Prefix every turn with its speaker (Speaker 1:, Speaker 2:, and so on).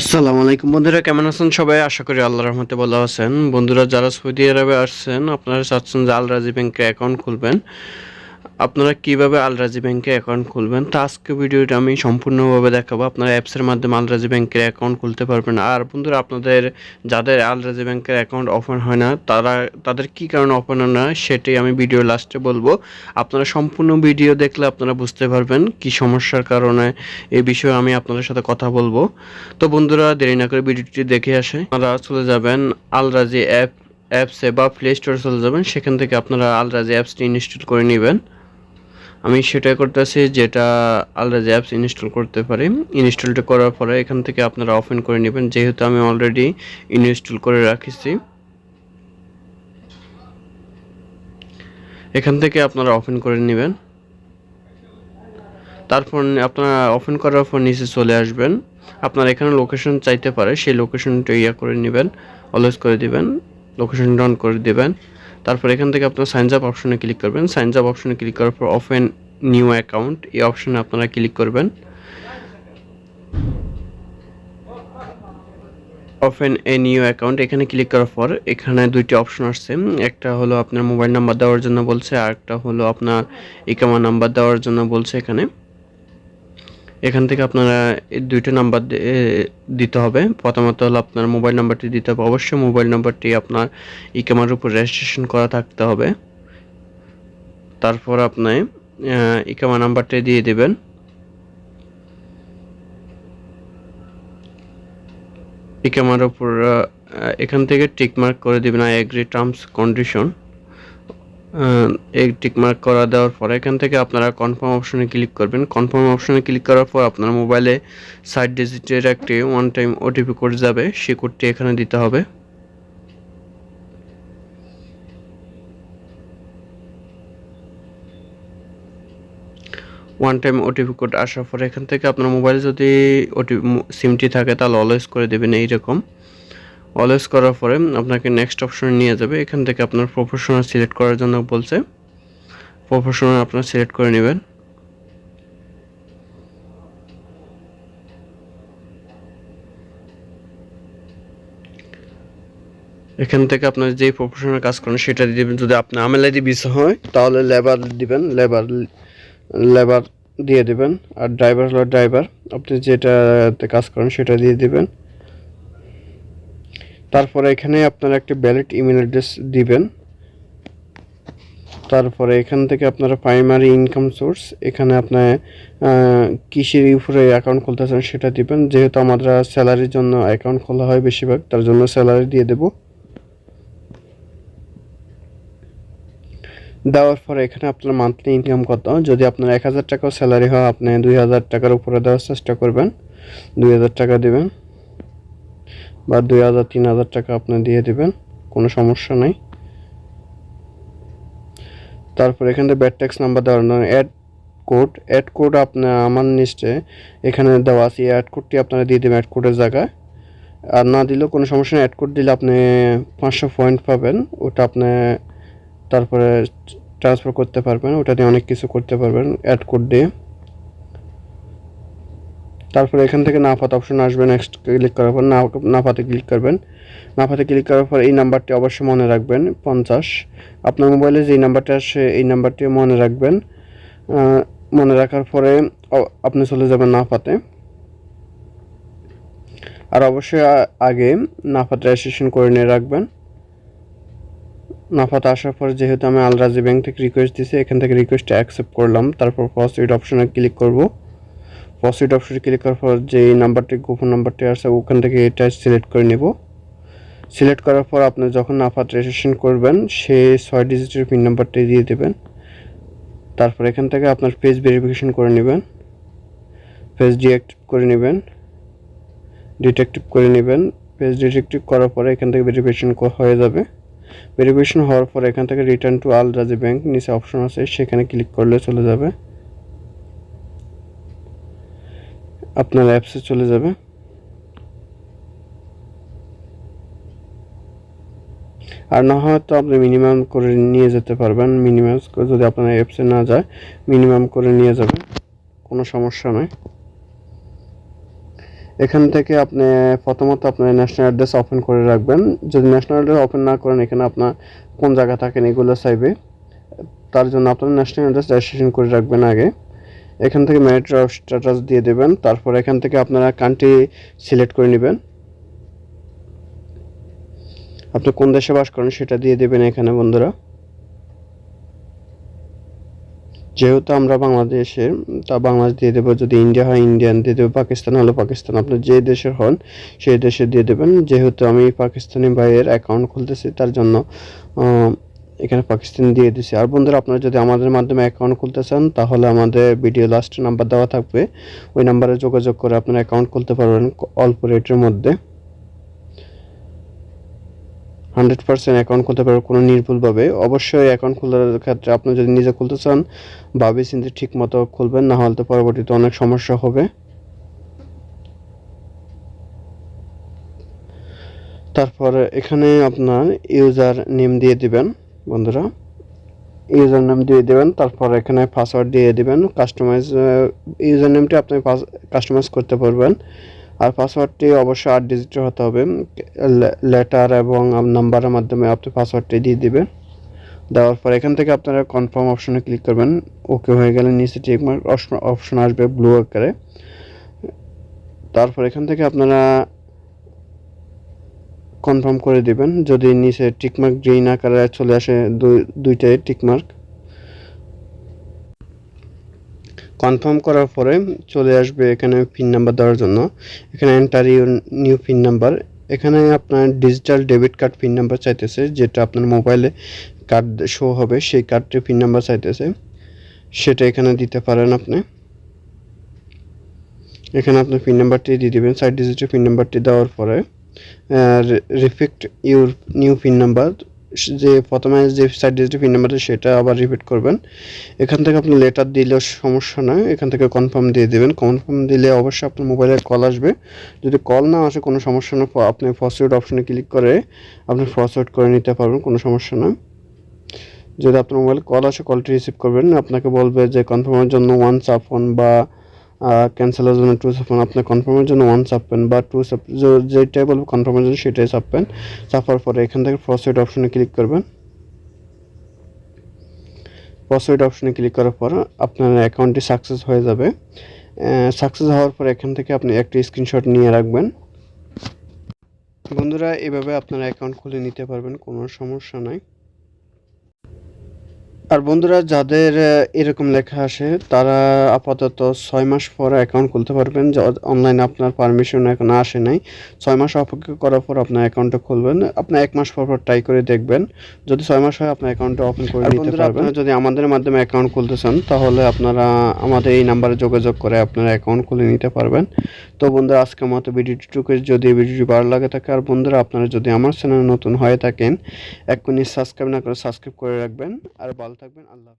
Speaker 1: আসসালামু আলাইকুম বন্ধুরা, কেমন আছেন সবাই? আশা করি আল্লাহর রহমতে ভালো আছেন। বন্ধুরা, যারা সৌদি আরবে আসছেন, আপনারা চাচ্ছেন যে আল রাজি ব্যাংকে অ্যাকাউন্ট খুলবেন। আপনারা কীভাবে আলরাজি ব্যাংকে অ্যাকাউন্ট খুলবেন? তা আজকে ভিডিওটা আমি সম্পূর্ণভাবে দেখাবো। আপনারা অ্যাপসের মাধ্যমে আলরাজি ব্যাংকের অ্যাকাউন্ট খুলতে পারবেন। আর বন্ধুরা, আপনাদের যাদের আলরাজি ব্যাংকের অ্যাকাউন্ট ওপেন হয় না, তারা, তাদের কি কারণে ওপেন হয় না, সেটাই আমি ভিডিও লাস্টে বলব। আপনারা সম্পূর্ণ ভিডিও দেখলে আপনারা বুঝতে পারবেন কি সমস্যার কারণে এই বিষয়ে আমি আপনাদের সাথে কথা বলব। তো বন্ধুরা, দেরি না করে ভিডিওটি দেখে আসে। আপনারা চলে যাবেন আলরাজি অ্যাপ অ্যাপসে বা প্লে স্টোরে চলে যাবেন। সেখান থেকে আপনারা আলরাজি অ্যাপসটি ইনস্টল করে নেবেন। আমি সেটাই করতেছি যেটা আলরাজি অ্যাপস ইনস্টল করতে পারি। ইনস্টলটা করার পরে এখান থেকে আপনারা ওপেন করে নেবেন। যেহেতু আমি অলরেডি ইনস্টল করে রাখিছি। এখান থেকে আপনারা ওপেন করে নেবেন। তারপর আপনারা ওপেন করার পর নিচে চলে আসবেন। আপনার এখানে লোকেশন চাইতে পারে, সেই লোকেশনটা ইয়া করে নেবেন অলওয়েজ করে দিবেন লোকেশন অন করে দিবেন। তারপর এখান থেকে আপনার সাইন আপ অপশনে ক্লিক করবেন। সাইন আপ অপশনে ক্লিক করার পর ওপেন নিউ অ্যাকাউন্ট, এই অপশনে আপনারা ক্লিক করবেন। অফেন এ নিউ অ্যাকাউন্ট এখানে ক্লিক করার পর এখানে দুইটি অপশন আসছে। একটা হলো আপনার মোবাইল নাম্বার দেওয়ার জন্য বলছে, আর একটা হলো আপনার ইকামা নাম্বার দেওয়ার জন্য বলছে এখানে। এখান থেকে আপনারা দুইটা নাম্বার দিতে হবে। প্রথমত হলো আপনার মোবাইল নাম্বারটি দিতে হবে। অবশ্যই মোবাইল নাম্বারটি আপনার ইকামার উপর রেজিস্ট্রেশন করা থাকতে হবে। তারপর আপনি ইকামা নাম্বারটি দিয়ে দেবেন। ইকামার উপর এখান থেকে টিকমার্ক করে দেবেন আই এগ্রি টার্মস কন্ডিশন এই টিক মার্ক করা দেওয়ার পর এখান থেকে আপনারা কনফার্ম অপশনে ক্লিক করবেন। কনফার্ম অপশনে ক্লিক করার পর আপনার মোবাইলে সাইট ডিজিটের একটি ওয়ান টাইম ওটিপি কোড যাবে। সে কোডটি এখানে দিতে হবে। ওয়ান টাইম ওটিপি কোড আসার পর এখান থেকে আপনার মোবাইলে যদি ওটিপি সিমটি থাকে, তাহলে অলওয়েজ করে দেবেন এইরকম। অলওয়েজ করার পরে আপনাকে নেক্সট অপশনে নিয়ে যাবে। এখান থেকে আপনার প্রফেশনাল সিলেক্ট করার জন্য বলছে। প্রফেশনাল আপনার সিলেক্ট করে নেবেন। এখান থেকে আপনার যে প্রফেশনাল কাজ করেন, সেটা দিয়ে দেবেন। যদি আপনি আমেলাইদি বিষয় হয়, তাহলে লেবার দিবেন। লেবার লেবার দিয়ে দিবেন, আর ড্রাইভার হলো ড্রাইভার আপনি যেটাতে কাজ করেন সেটা দিয়ে দিবেন। তারপরে এখানে আপনারা একটি ভ্যালিড ইমেল অ্যাড্রেস দিবেন। তারপরে এখান থেকে আপনারা প্রাইমারি ইনকাম সোর্স এখানে আপনার কৃষির উপরে অ্যাকাউন্ট খুলতে চান সেটা দিবেন। যেহেতু আমরা স্যালারির জন্য অ্যাকাউন্ট খোলা হয় বেশিরভাগ, তার জন্য স্যালারি দিয়ে দেব। দেওয়ার পরে এখানে আপনার মান্থলি ইনকাম কত? যদি আপনার এক হাজার টাকাও স্যালারি হয়, আপনি দুই হাজার টাকার উপরে দেওয়ার চেষ্টা করবেন। দুই হাজার টাকা দেবেন বা দুই হাজার, তিন হাজার টাকা আপনি দিয়ে দেবেন, কোনো সমস্যা নেই। তারপর এখান ব্যাড ট্যাক্স নাম্বার দেওয়ার অ্যাড কোড অ্যাড কোড আপনার আমার নিচে এখানে দেওয়া আছে, এই অ্যাড কোডটি আপনারা দিয়ে দেবেন অ্যাড কোডের জায়গায়। আর না দিলেও কোনো সমস্যা নেই অ্যাড কোড দিলে আপনি পাঁচশো পয়েন্ট পাবেন, ওটা আপনি তারপরে ট্রান্সফার করতে পারবেন, ওটা দিয়ে অনেক কিছু করতে পারবেন অ্যাড কোড দিয়ে। তারপরে এখান থেকে নাফাত অপশন আসবে নেক্সট ক্লিক করার পর নাফাতে ক্লিক করবেন। নাফাতে ক্লিক করার পর এই নাম্বারটি অবশ্যই মনে রাখবেন, পঞ্চাশ। আপনার মোবাইলে যেই নাম্বারটি আসে, এই নাম্বারটি মনে রাখবেন। মনে রাখার পরে আপনি চলে যাবেন নাফাতে। আর অবশ্যই আগে নাফাত রেজিস্ট্রেশন করে নিয়ে রাখবেন। নাফাতে আসার পর যেহেতু আমি আলরাজি ব্যাংক থেকে রিকোয়েস্ট দিয়েছি, এখান থেকে রিকোয়েস্টটা অ্যাকসেপ্ট করলাম। তারপর এইড অপশনে ক্লিক করব। পসিট অপশনে ক্লিক করার পর যে নাম্বারটি, গোপন নাম্বারটি আছে, ওখান থেকে এটা সিলেক্ট করে নেব। সিলেক্ট করার পর আপনি যখন নাফাত রেজিস্ট্রেশন করবেন সে ছয় ডিজিটের পিন নাম্বারটি দিয়ে দেবেন। তারপর এখান থেকে আপনার পেজ ভেরিফিকেশন করে নেবেন। পেজ ডিঅ্যাক্টিভ করে নেবেন। ডিটেকটিভ করে নেবেন। পেজ ডিটেকটিভ করার পরে এখান থেকে ভেরিফিকেশন হয়ে যাবে। ভেরিফিকেশন হওয়ার পর এখান থেকে রিটার্ন টু আল রাজি ব্যাংক নিচে অপশন আছে, সেখানে ক্লিক করলে চলে যাবে। আপনার অ্যাপসে চলে যাবে। আর না হয়তো আপনি মিনিমাম করে নিয়ে যেতে পারবেন। মিনিমাম যদি আপনার অ্যাপসে না যায় মিনিমাম করে নিয়ে যাবেন। কোনো সমস্যা নয় এখান থেকে আপনি প্রথমত আপনার ন্যাশনাল অ্যাড্রেস ওপেন করে রাখবেন। যদি ন্যাশনাল অ্যাড্রেস ওপেন না করেন, এখানে আপনার কোন জায়গা থাকেন এগুলো চাইবে। তার জন্য আপনার ন্যাশনাল অ্যাড্রেস রেজিস্ট্রেশন করে রাখবেন আগে। এখান থেকে ম্যারিট স্ট্যাটাস দিয়ে দেবেন। তারপর এখান থেকে আপনারা কান্ট্রি সিলেক্ট করে নেবেন। আপনি কোন দেশে বাস করেন সেটা দিয়ে দেবেন এখানে বন্ধুরা। যেহেতু আমরা বাংলাদেশের তা বাংলাদেশ দিয়ে দেবো, যদি ইন্ডিয়া হয় ইন্ডিয়ান দিয়ে দেবো, পাকিস্তান হলে পাকিস্তান। আপনি যে দেশের হন, সেই দেশে দিয়ে দেবেন। যেহেতু আমি পাকিস্তানি ভাইয়ের অ্যাকাউন্ট খুলতেছি, তার জন্য এখানে পাকিস্তান দিয়ে দিছি। আর বন্ধুরা, আপনারা যদি আমাদের মাধ্যমে অ্যাকাউন্ট খুলতে চান, তাহলে আমাদের ভিডিও লাস্টে নাম্বার দেওয়া থাকবে। ওই নাম্বারে যোগাযোগ করে আপনারা অ্যাকাউন্ট খুলতে পারবেন, অল্প রেটের মধ্যে। হান্ড্রেড পার্সেন্ট অ্যাকাউন্ট খুলতে পারবেন কোনো নির্ভুলভাবে। অবশ্যই অ্যাকাউন্ট খোলার ক্ষেত্রে আপনি যদি নিজে খুলতে চান, ভাবে চিন্তে ঠিক মতো খুলবেন, না হলে তো পরবর্তীতে অনেক সমস্যা হবে। তারপরে এখানে আপনার ইউজার নেম দিয়ে দিবেন, বন্ধুরা। ইউজার নেম দিয়ে দেবেন, তারপর এখানে পাসওয়ার্ড দিয়ে দিবেন। কাস্টমাইজ ইউজার নেমটি আপনি কাস্টমাইজ করতে পারবেন। আর পাসওয়ার্ডটি অবশ্যই আট ডিজিটের হতে হবে। লেটার এবং নাম্বারের মাধ্যমে আপনি পাসওয়ার্ডটি দিয়ে দিবেন দেওয়ার পর এখান থেকে আপনারা কনফার্ম অপশনে ক্লিক করবেন। ওকে হয়ে গেলে নিচে টিকমার্ক অপশন আসবে ব্লু আকারে। তারপর এখান থেকে আপনারা কনফার্ম করে দিবেন। যদি নিচে টিকমার্ক গ্রিন আকারে চলে আসে, দুই দুইটাই টিকমার্ক কনফার্ম করার পরে চলে আসবে এখানে পিন নাম্বার দেওয়ার জন্য। এখানে enter your new PIN number এখানে আপনার digital debit card PIN number চাইতেছে, যেটা আপনার মোবাইলে কার্ড শো হবে, সেই কার্ডটির পিন নাম্বার চাইতেছে। সেটা এখানে দিতে পারেন আপনি। এখানে আপনার পিন নাম্বারটি দিয়ে দিবেন সাইড ডিজিটের পিন নাম্বারটি দেওয়ার পরে। রিফিক্ট ইউর নিউ পিন নাম্বার যে প্রথমে যে সাইড ডিজিটের পিন নাম্বারটা সেটা আবার রিপিট করবেন। এখান থেকে আপনি লেটার দিলেও সমস্যা নয়, এখান থেকে কনফার্ম দিয়ে দেবেন। কনফার্ম দিলে অবশ্যই আপনার মোবাইলে কল আসবে। যদি কল না আসে, কোনো সমস্যা না আপনি ফসওয়ার্ড অপশনে ক্লিক করে আপনি ফসওয়ার্ড করে নিতে পারবেন, কোনো সমস্যা নয়। যদি আপনার মোবাইলে কল আসে কলটি রিসিভ করবেন, আপনাকে বলবে যে কনফার্মের জন্য ওয়ান চাপন বা ক্যান্সেলের জন্য টু চাপন আপনি কনফার্মের জন্য ওয়ান চাপবেন বা টু যেটাই বলব কনফার্মের জন্য সেটাই চাপবেন চাপার পরে এখান থেকে প্রসিড অপশনে ক্লিক করবেন। প্রসিড অপশনে ক্লিক করার পর আপনার অ্যাকাউন্টটি সাকসেস হয়ে যাবে। সাকসেস হওয়ার পর এখান থেকে আপনি একটি স্ক্রিনশট নিয়ে রাখবেন। বন্ধুরা, এভাবে আপনার অ্যাকাউন্ট খুলে নিতে পারবেন, কোনো সমস্যা নাই। আর বন্ধুরা যাদের এরকম লেখা আসে তারা আপাতত ছয় মাস পর অ্যাকাউন্ট খুলতে পারবেন। অনলাইনে আপনার পারমিশন এখন আসে নাই। ছয় মাস অপেক্ষা করার পর আপনার অ্যাকাউন্টটা খুলবেন। আপনি এক মাস পর পর ট্রাই করে দেখবেন। যদি ছয় মাস হয় আপনার অ্যাকাউন্টটা ওপেন করে নিতে পারবেন। যদি আমাদের মাধ্যমে অ্যাকাউন্ট খুলতে চান তাহলে আপনারা আমাদের এই নাম্বারে যোগাযোগ করে আপনারা অ্যাকাউন্ট খুলে নিতে পারবেন। তো বন্ধুরা আজকের মতো ভিডিওটিটুকু যদি ভিডিওটি ভালো লাগে থাকে আর বন্ধুরা আপনারা যদি আমার চ্যানেল নতুন হয়ে থাকেন এক্ষুনি সাবস্ক্রাইব না করে সাবস্ক্রাইব করে রাখবেন। আর ভালো থাকবেন আল্লাহ হাফেজ।